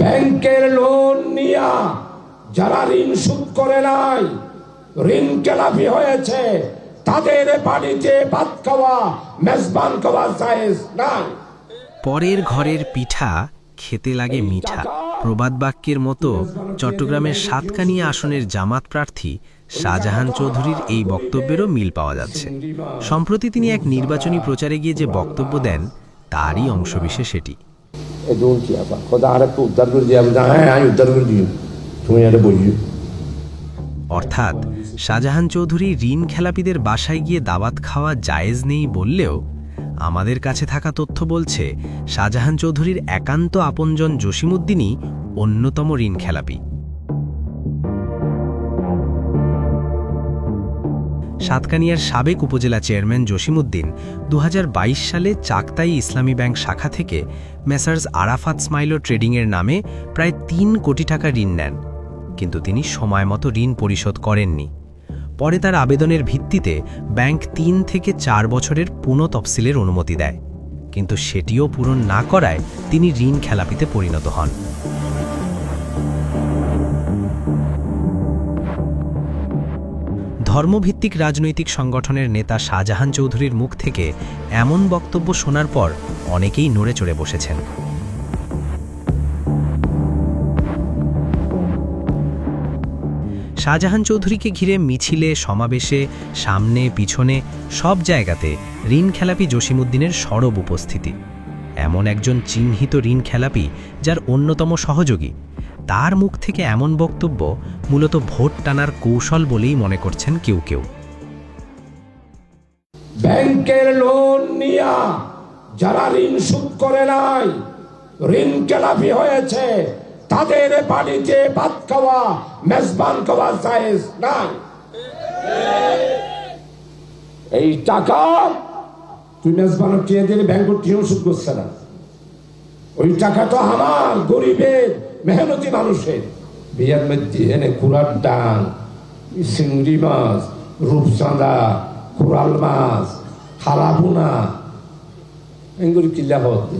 ব্যাংকের লোন নিয়া যারা ঋণ শোধ করে নাই ঋণ খেলাপি হয়েছে তাদের বাড়িতে ভাত খাওয়া মেজবান খাওয়া জায়েজ নাই। পরের ঘরের পিঠা খেতে লাগে মিঠা। প্রবাদ বাক্যের মতো চট্টগ্রামের সাতকানিয়া আসনের জামাত প্রার্থী শাহজাহান চৌধুরীর এই বক্তব্যেরও মিল পাওয়া যাচ্ছে। সম্প্রতি তিনি এক নির্বাচনী প্রচারে গিয়ে যে বক্তব্য দেন তারই অংশবিশেষ এটি। অর্থাৎ, শাহজাহান চৌধুরী ঋণ খেলাপিদের বাসায় গিয়ে দাওয়াত খাওয়া জায়েজ নেই বললেও, আমাদের কাছে থাকা তথ্য বলছে, শাহজাহান চৌধুরীর একান্ত আপনজন জসিমুদ্দিনই অন্যতম ঋণ খেলাপি। সাতকানিয়ার সাবেক উপজেলা চেয়ারম্যান জসিমুদ্দিন দু হাজার বাইশ সালে চাকতাই ইসলামী ব্যাংক শাখা থেকে মেসার্স আরাফাত স্মাইলো ট্রেডিংয়ের নামে প্রায় তিন কোটি টাকা ঋণ নেন, কিন্তু তিনি সময় মতো ঋণ পরিশোধ করেননি। পরে তার আবেদনের ভিত্তিতে ব্যাংক তিন থেকে চার বছরের পুনঃ তফসিলের অনুমতি দেয়, কিন্তু সেটিও পূরণ না করায় তিনি ঋণ খেলাপিতে পরিণত হন। ধর্মভিত্তিক রাজনৈতিক সংগঠনের নেতা শাহজাহান চৌধুরীর মুখ থেকে এমন বক্তব্য শোনার পর অনেকেই নড়ে চড়ে বসেছেন। শাহজাহান চৌধুরীকে ঘিরে মিছিলে, সমাবেশে, সামনে, পিছনে, সব জায়গাতে ঋণ খেলাপি জসিমুদ্দিনের সরব উপস্থিতি। এমন একজন চিহ্নিত ঋণ খেলাপি যার অন্যতম সহযোগী তার মুখ থেকে এমন বক্তব্য মূলত ভোট টানার কৌশল বলেই মনে করছেন কেউ কেউ। ব্যাংকের লোন নিয়া যারা ঋণ শোধ করে নাই, ঋণ খেলাপি হয়েছে, তাদের বাড়িতে ভাত খাওয়া, মেজবান খাওয়া জায়েজ নাই। এই টাকা তুই দিলে ব্যাংক টিও শোধ করছে না। ওই টাকা তো আমার গরিবের, মেহনতি মানুষের। বিয়ার মধ্যে এনে কুড়ার ডান চিংড়ি মাছ, রূপচাঁদা কোরাল মাছ হারাবুনা এগুলি কিল্লা হতে?